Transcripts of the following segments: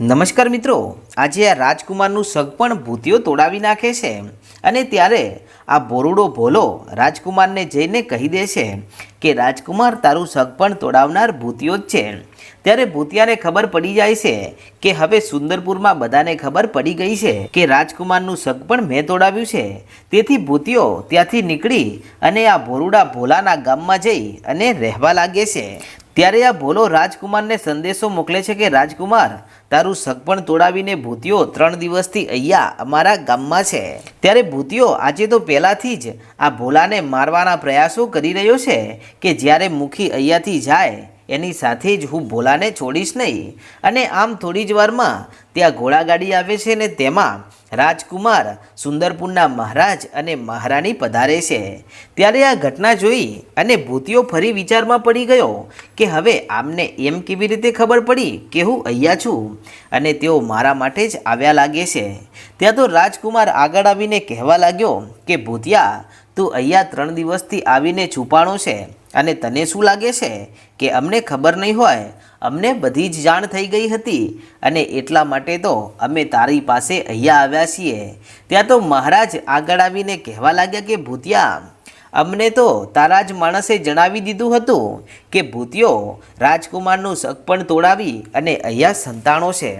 નમસ્કાર મિત્રો, આજે આ રાજકુમારનું સગ પણ ભૂતિઓ તોડાવી નાખે છે અને ત્યારે આ બોરુડો ભોલો રાજકુમારને જઈને કહી દે છે કે, રાજકુમાર, તારું સગપણ તોડાવનાર ભૂતિઓ જ છે. ત્યારે ભૂતિયાને ખબર પડી જાય છે કે, હવે સુંદરપુરમાં બધાને ખબર પડી ગઈ છે કે, રાજકુમારનું સગ પણ મેં તોડાવ્યું છે. તેથી ભૂતિઓ ત્યાંથી નીકળી અને આ ભોરુડા ભોલાના ગામમાં જઈ અને રહેવા લાગે છે. ત્યારે આ ભોલો રાજકુમારને સંદેશો મોકલે છે કે, રાજકુમાર, તારું સગપણ તોડાવીને ભૂતિયો ત્રણ દિવસથી અહીંયા અમારા ગામમાં છે. ત્યારે ભૂતિયો આજે તો પહેલાંથી જ આ ભોલાને મારવાના પ્રયાસો કરી રહ્યો છે કે જ્યારે મુખી અહીંયાથી જાય એની સાથે જ હું ભોલાને છોડીશ નહીં. અને આમ થોડી જ વારમાં ત્યાં ઘોડાગાડી આવે છે ને તેમાં રાજકુમાર સુંદરપુરના મહારાજ અને મહારાણી પધારે છે. ત્યારે આ ઘટના જોઈ અને ભૂતિયો ફરી વિચારમાં પડી ગયો કે હવે આમને એમ કેવી રીતે ખબર પડી કે હું અહીંયા છું અને તેઓ મારા માટે જ આવ્યા લાગે છે. ત્યાં તો રાજકુમાર આગળ આવીને કહેવા લાગ્યો કે, ભૂતિયા, તું અહીંયા ત્રણ દિવસથી આવીને છુપાણો છે અને તને શું લાગે છે? કે અમને ખબર નહીં હોય, અમને બધી જ જાણ થઈ ગઈ હતી અને એટલા માટે તો અમે તારી પાસે અહીંયા આવ્યા છીએ. ત્યાં તો મહારાજ આગળ આવીને કહેવા લાગ્યા કે, ભૂતિયા, અમને તો તારા જ માણસે જણાવી દીધું હતું કે ભૂતિયો રાજકુમારનું સગ પણ તોડાવી અને અહીંયા સંતાણો છે.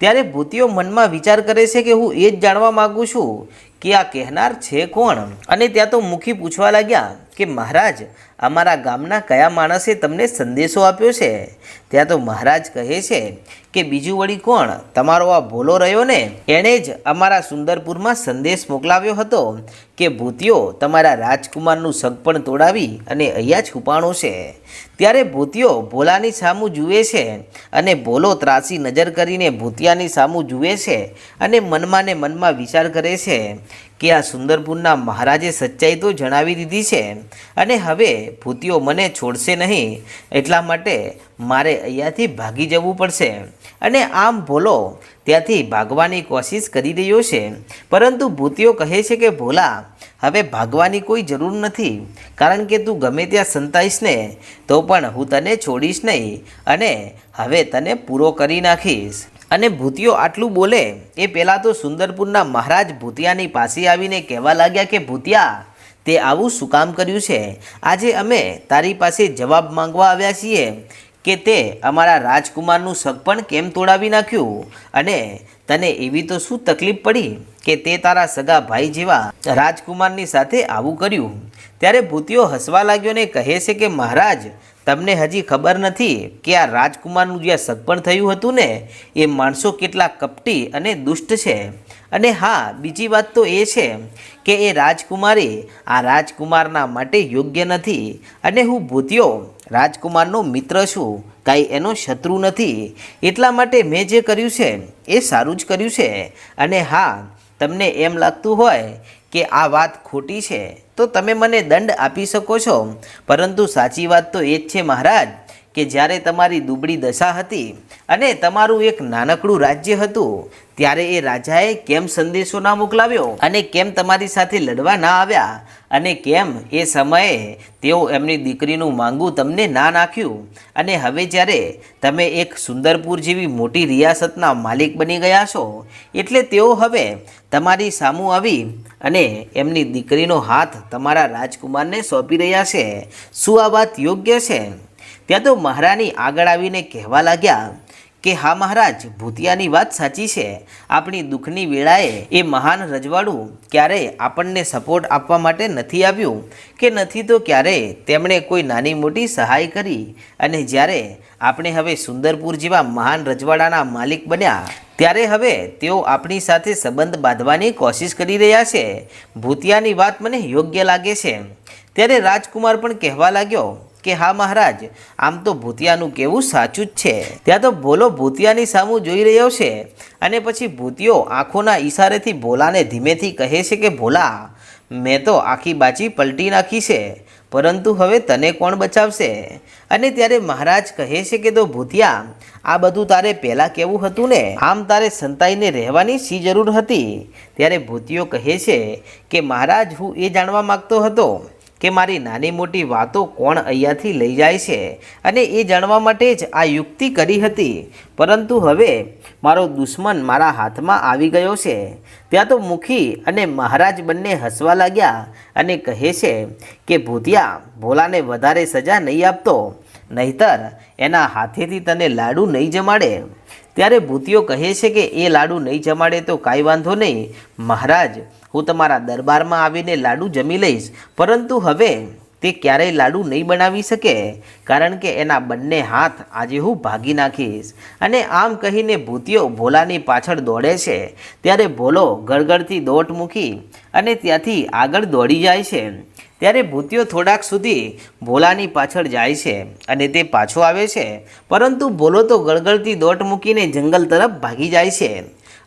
ત્યારે ભૂતિયો મનમાં વિચાર કરે છે કે હું એ જ જાણવા માગું છું કે આ કહેનાર છે કોણ? અને ત્યાં તો મુખી પૂછવા લાગ્યા કે, મહારાજ અમારા ગામના કયા માણસે તમને સંદેશો આપ્યો છે? ત્યાં તો મહારાજ કહે છે કે બીજું વળી કોણ? તમારો આ ભોલો રહ્યો ને? એણે જ અમારા સુંદરપુરમાં સંદેશ મોકલાવ્યો હતો કે ભૂતિયો તમારા રાજકુમારનું સગપણ તોડાવી અને અહીંયા છુપાણો છે. ત્યારે ભૂતિયો ભોલાની સામું જુએ છે અને ભોલો ત્રાસી નજર કરીને ભૂતિયાની સામું જુએ છે અને મનમાં ને મનમાં વિચાર કરે છે. કે આ સુંદરપુરના મહારાજે સચ્ચાઈ તો જણાવી દીધી છે અને હવે ભૂતિઓ મને છોડશે નહીં, એટલા માટે મારે અહીંયાથી ભાગી જવું પડશે. અને આમ ભોલો, ત્યાંથી ભાગવાની કોશિશ કરી રહ્યો છે. પરંતુ ભૂતિઓ કહે છે કે, ભોલા, હવે ભાગવાની કોઈ જરૂર નથી. કારણ કે તું ગમે ત્યાં સંતાઈશ ને, તો પણ હું તને છોડીશ નહીં અને હવે તને પૂરો કરી નાખીશ. અને ભૂતિયો આટલું બોલે, એ પહેલાં તો સુંદરપુરના મહારાજ ભૂતિયાની પાસે આવીને કહેવા લાગ્યા કે, ભૂતિયા, તે આવું શું કામ કર્યું છે? આજે અમે તારી પાસે જવાબ માંગવા આવ્યા છીએ કે તે અમારા રાજકુમારનું સગપણ કેમ તોડાવી નાખ્યું? અને તને એવી તો શું તકલીફ પડી કે તે તારા સગા ભાઈ જેવા રાજકુમારની સાથે આવું કર્યું? ત્યારે ભૂતિયો હસવા લાગ્યો ને કહે છે કે, મહારાજ તમને હજી ખબર નથી કે આ રાજકુમારનું જે સગપણ થયું હતું ને, એ માણસો કેટલા કપટી અને દુષ્ટ છે. અને હા, બીજી વાત તો એ છે કે એ રાજકુમારી આ રાજકુમારના માટે યોગ્ય નથી. અને હું ભૂતિયો રાજકુમારનો મિત્ર છું, કાંઈ એનો શત્રુ નથી. એટલા માટે મેં જે કર્યું છે, એ સારું જ કર્યું છે. અને હા, તમને એમ લાગતું હોય કે આ વાત ખોટી છે? તો તમે મને દંડ આપી શકો છો. પરંતુ સાચી વાત તો એ જ છે, મહારાજ. કે જ્યારે તમારી દુબળી દશા હતી અને તમારું એક નાનકડું રાજ્ય હતું, ત્યારે એ રાજાએ કેમ સંદેશો ના મોકલાવ્યો અને કેમ તમારી સાથે લડવા ના આવ્યા અને કેમ એ સમયે તેઓ એમની દીકરીનું માંગું તમને ના નાખ્યું? અને હવે જ્યારે તમે એક સુંદરપુર જેવી મોટી રિયાસતના માલિક બની ગયા છો, એટલે તેઓ હવે તમારી સામું આવી અને એમની દીકરીનો હાથ તમારા રાજકુમારને સોંપી રહ્યા છે. શું આ વાત યોગ્ય છે? ત્યાં તો મહારાણી આગળ આવીને કહેવા લાગ્યા કે, હા મહારાજ, ભૂતિયાની વાત સાચી છે. આપણી દુઃખની વેળાએ એ મહાન રજવાડું ક્યારેય આપણને સપોર્ટ આપવા માટે નથી આવ્યું કે નથી તો ક્યારેય તેમણે કોઈ નાની મોટી સહાય કરી અને જ્યારે આપણે હવે સુંદરપુર જેવા મહાન રજવાડાના માલિક બન્યા, ત્યારે હવે તેઓ આપણી સાથે સંબંધ બાંધવાની કોશિશ કરી રહ્યા છે. ભૂતિયાની વાત મને યોગ્ય લાગે છે. ત્યારે રાજકુમાર પણ કહેવા લાગ્યો કે હા મહારાજ, આમ તો ભૂતિયાનું કેવું સાચું જ છે. ત્યાં તો ભોલો ભૂતિયાની સામું જોઈ રહ્યો છે અને પછી ભૂતિયો આંખોના ઈશારેથી ભોલાને ધીમેથી કહે છે કે, ભોલા, મેં તો આખી બાજી પલટી નાખી છે, પરંતુ હવે તને કોણ બચાવશે? અને ત્યારે મહારાજ કહે છે કે, તો ભૂતિયા, આ બધું તારે પહેલાં કેવું હતું ને? આમ તારે સંતાઈને રહેવાની શી જરૂર હતી? ત્યારે ભૂતિયો કહે છે કે, મહારાજ, હું એ જાણવા માગતો હતો કે મારી નાની મોટી વાતો કોણ અહીંયાથી લઈ જાય છે? અને એ જાણવા માટે જ આ યુક્તિ કરી હતી. પરંતુ હવે મારો દુશ્મન મારા હાથમાં આવી ગયો છે. ત્યાં તો મુખી અને મહારાજ બંને હસવા લાગ્યા અને કહે છે કે, ભૂતિયા, ભોલાને વધારે સજા નહીં આપતો. નહીતર એના હાથેથી તને લાડુ નહીં જમાડે. ત્યારે ભૂતિયો કહે છે કે એ લાડુ નહીં જમાડે તો કાંઈ વાંધો નહીં. મહારાજ, હું તમારા દરબારમાં આવીને લાડુ જમી લઈશ. પરંતુ હવે તે ક્યારેય લાડુ નહીં બનાવી શકે, કારણ કે એના બંને હાથ આજે હું ભાગી નાખીશ. અને આમ કહીને ભૂતિયો ભોલાની પાછળ દોડે છે. ત્યારે ભોલો ગળગળથી દોટ મૂકી અને ત્યાંથી આગળ દોડી જાય છે. ત્યારે ભૂતિયો થોડાક સુધી ભોલાની પાછળ જાય છે અને તે પાછો આવે છે. પરંતુ ભોલો તો ગળગળતી દોટ મૂકીને જંગલ તરફ ભાગી જાય છે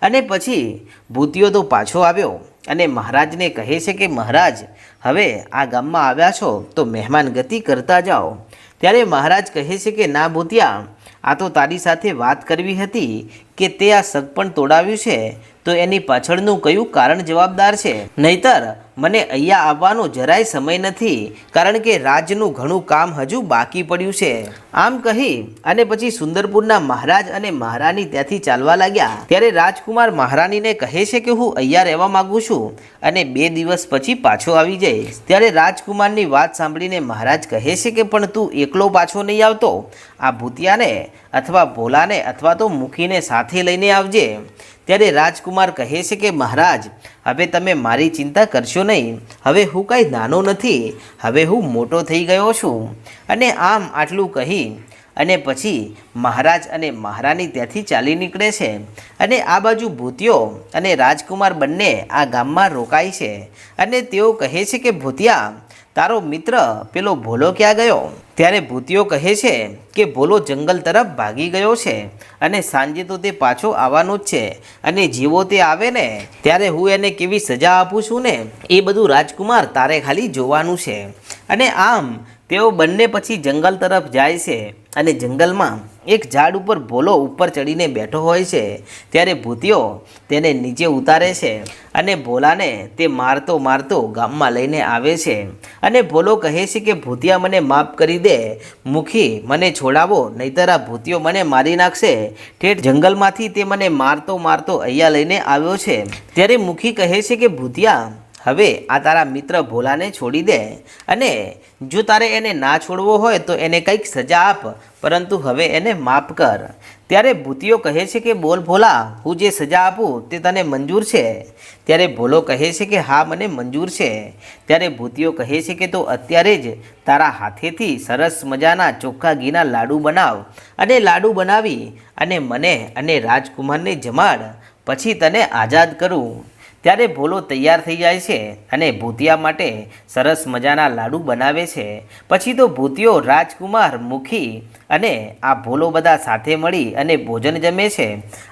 અને પછી ભૂતિયો તો પાછો આવ્યો અને મહારાજને કહે છે કે, મહારાજ, હવે આ ગામમાં આવ્યા છો તો મહેમાન ગતિ કરતા જાઓ. ત્યારે મહારાજ કહે છે કે, ના ભૂતિયા, આ તો તારી સાથે વાત કરવી હતી કે તે આ સગપણ તોડાવ્યું છે તો એની પાછળનું કયું કારણ જવાબદાર છે? નહીતર, મને અહીંયા આવવાનો જરાય સમય નથી, કારણ કે રાજનું ઘણું કામ હજુ બાકી પડ્યું છે. આમ કહી, અને પછી સુંદરપુરના મહારાજ અને મહારાણી ત્યાંથી ચાલવા લાગ્યા. ત્યારે રાજકુમાર મહારાણીને કહે છે કે હું અહીંયા રહેવા માંગુ છું, અને બે દિવસ પછી પાછો આવી જઈશ. ત્યારે રાજકુમારની વાત સાંભળીને મહારાજ કહે છે કે, પણ તું એકલો પાછો નહીં આવતો? આ ભૂતિયાને, અથવા ભોલાને, અથવા તો મૂકીને સાથે લઈને આવજે. ત્યારે રાજકુમાર કહે છે કે, મહારાજ, હવે તમે મારી ચિંતા કરશો નહીં. હવે હું કાંઈ નાનો નથી. હવે હું મોટો થઈ ગયો છું. અને આમ આટલું કહી અને પછી મહારાજ અને મહારાણી ત્યાંથી ચાલી નીકળે છે. અને આ બાજુ ભૂતિયો અને રાજકુમાર બંને આ ગામમાં રોકાય છે. અને તેઓ કહે છે કે, ભૂતિયા તારો મિત્ર પેલો ભોલો ક્યાં ગયો? ત્યારે ભૂતિયો કહે છે કે ભોલો જંગલ તરફ ભાગી ગયો છે અને સાંજે તો તે પાછો આવવાનો જ છે અને જીવો તે આવે ને, ત્યારે હું એને કેવી સજા આપું છું ને? એ બધું રાજકુમાર તારે ખાલી જોવાનું છે. અને આમ તેઓ બંને પછી જંગલ તરફ જાય છે અને જંગલમાં એક ઝાડ ઉપર ભોલો ઉપર ચડીને બેઠો હોય છે, ત્યારે ભૂતિયો તેને નીચે ઉતારે છે અને ભોલાને તે મારતો મારતો ગામમાં લઈને આવે છે. અને ભોલો કહે છે કે, ભૂતિયા મને માફ કરી દે, મુખી મને છોડાવો, નહીતર આ ભૂતિયો મને મારી નાખશે. ઠેઠ જંગલમાંથી તે મને મારતો મારતો અહીંયા લઈને આવ્યો છે. ત્યારે મુખી કહે છે કે, ભૂતિયા હવે આ તારા મિત્ર ભોલાને છોડી દે અને જો તારે એને ના છોડવો હોય તો એને કંઈક સજા આપ, પરંતુ હવે એને માફ કર. ત્યારે ભૂતિયો કહે છે કે, બોલ ભોલા, હું જે સજા આપું તે તને મંજૂર છે. ત્યારે ભોલો કહે છે કે, હા, મને મંજૂર છે. ત્યારે ભૂતિયો કહે છે કે, તો અત્યારે જ તારા હાથેથી સરસ મજાના ચોખ્ખા ઘીના લાડુ બનાવ અને લાડુ બનાવી અને મને અને રાજકુમારને જમાડ. પછી તને આઝાદ કરું. ત્યારે ભોલો તૈયાર થઈ જાય છે અને ભૂતિયા માટે સરસ મજાના લાડુ બનાવે છે. પછી તો ભૂતિયો રાજકુમાર મુખી અને આ ભોલો બધા સાથે મળી અને ભોજન જમે છે.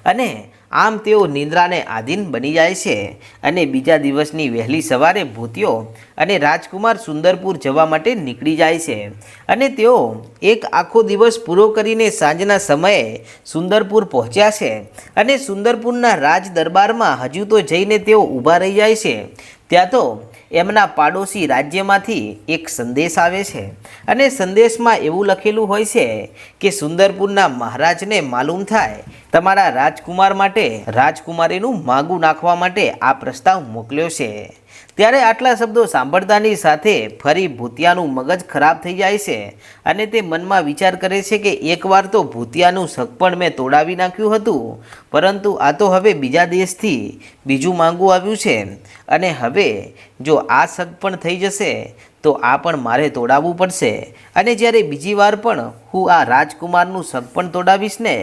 અને આમ તેઓ નિંદ્રાને આધીન બની જાય છે અને બીજા દિવસની વહેલી સવારે ભૂતિયો અને રાજકુમાર સુંદરપુર જવા માટે નીકળી જાય છે. અને તેઓ એક આખો દિવસ પૂરો કરીને સાંજના સમયે સુંદરપુર પહોંચ્યા છે અને સુંદરપુરના રાજ દરબારમાં હજુ તો જઈને તેઓ ઊભા રહી જાય છે. ત્યાં તો એમના પાડોશી રાજ્યમાંથી એક સંદેશ આવે છે. અને સંદેશમાં એવું લખેલું હોય છે કે સુંદરપુરના મહારાજને માલુમ થાય, તમારા રાજકુમાર માટે, રાજકુમારીનું માગું નાખવા માટે આ પ્રસ્તાવ મોકલ્યો છે. ત્યારે આટલા શબ્દો સાંભળતાની સાથે ફરી ભૂતિયાનું મગજ ખરાબ થઈ જાય છે અને તે મનમાં વિચાર કરે છે કે એકવાર તો ભૂતિયાનું સગપણ મેં તોડાવી નાખ્યું હતું, પરંતુ આ તો હવે બીજા દેશથી બીજું માંગવું આવ્યું છે. અને હવે જો આ સગપણ થઈ જશે, તો આ પણ મારે તોડાવવું પડશે. અને જ્યારે બીજી વાર પણ હું આ રાજકુમારનું સગપણ તોડાવીશ ને,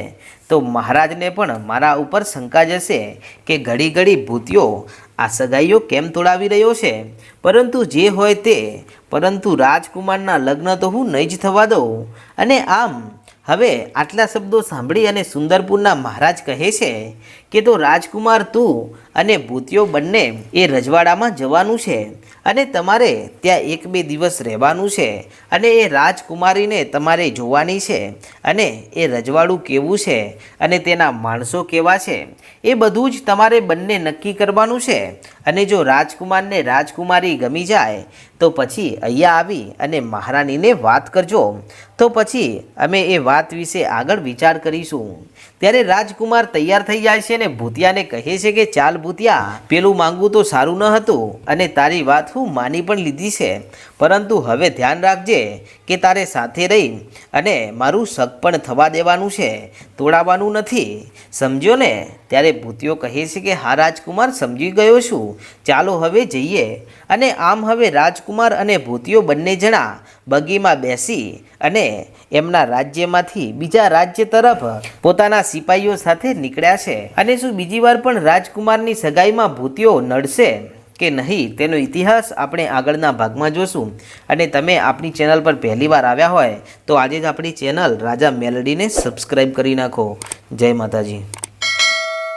તો મહારાજને પણ મારા ઉપર શંકા જશે કે ઘડી ઘડી ભૂતિયો આ સગાઈઓ કેમ તોડાવી રહ્યો છે? પરંતુ જે હોય તે. પરંતુ રાજકુમારના લગ્ન તો હું નહીં જ થવા દઉં. અને આમ, હવે આટલા શબ્દો સાંભળી અને સુંદરપુરના મહારાજ કહે છે કે તો રાજકુમાર તું અને ભૂતિયો બંને એ રજવાડામાં જવાનું છે. અને તમારે ત્યાં એક બે દિવસ રહેવાનું છે અને એ રાજકુમારીને તમારે જોવાની છે અને એ રજવાડું કેવું છે અને તેના માણસો કેવા છે, એ બધું જ તમારે બંને નક્કી કરવાનું છે. અને જો રાજકુમારને રાજકુમારી ગમી જાય તો પછી અહીંયા આવી અને મહારાણીને વાત કરજો. તો પછી અમે એ વાત વિશે આગળ વિચાર કરીશું. ત્યારે રાજકુમાર તૈયાર થઈ જાય છે અને ભૂતિયાને કહે છે કે, ચાલ ભૂતિયા, પેલું માંગવું તો સારું ન હતું અને તારી વાત હું માની પણ લીધી છે. પરંતુ હવે ધ્યાન રાખજે કે તારે સાથે રહી અને મારું શક પણ થવા દેવાનું છે. તોડાવવાનું નથી. સમજો ને? ત્યારે ભૂતિયો કહે છે કે, હા, રાજકુમાર, સમજી ગયો છું. ચાલો હવે જઈએ. અને આમ હવે રાજકુમાર અને ભૂતિયો બંને જણા બગીમાં બેસી અને એમના રાજ્યમાંથી બીજા રાજ્ય તરફ પોતાના સિપાહીઓ સાથે નીકળ્યા છે. અને શું બીજી વાર પણ રાજકુમારની સગાઈમાં ભૂતિયો નડશે કે નહીં, તેનો ઇતિહાસ આપણે આગળના ભાગમાં જોશું. અને તમે આપણી ચેનલ પર પહેલી વાર આવ્યા હોય, તો આજે જ આપણી ચેનલ રાજા મેલડીને સબસ્ક્રાઈબ કરી નાખો. જય માતાજી.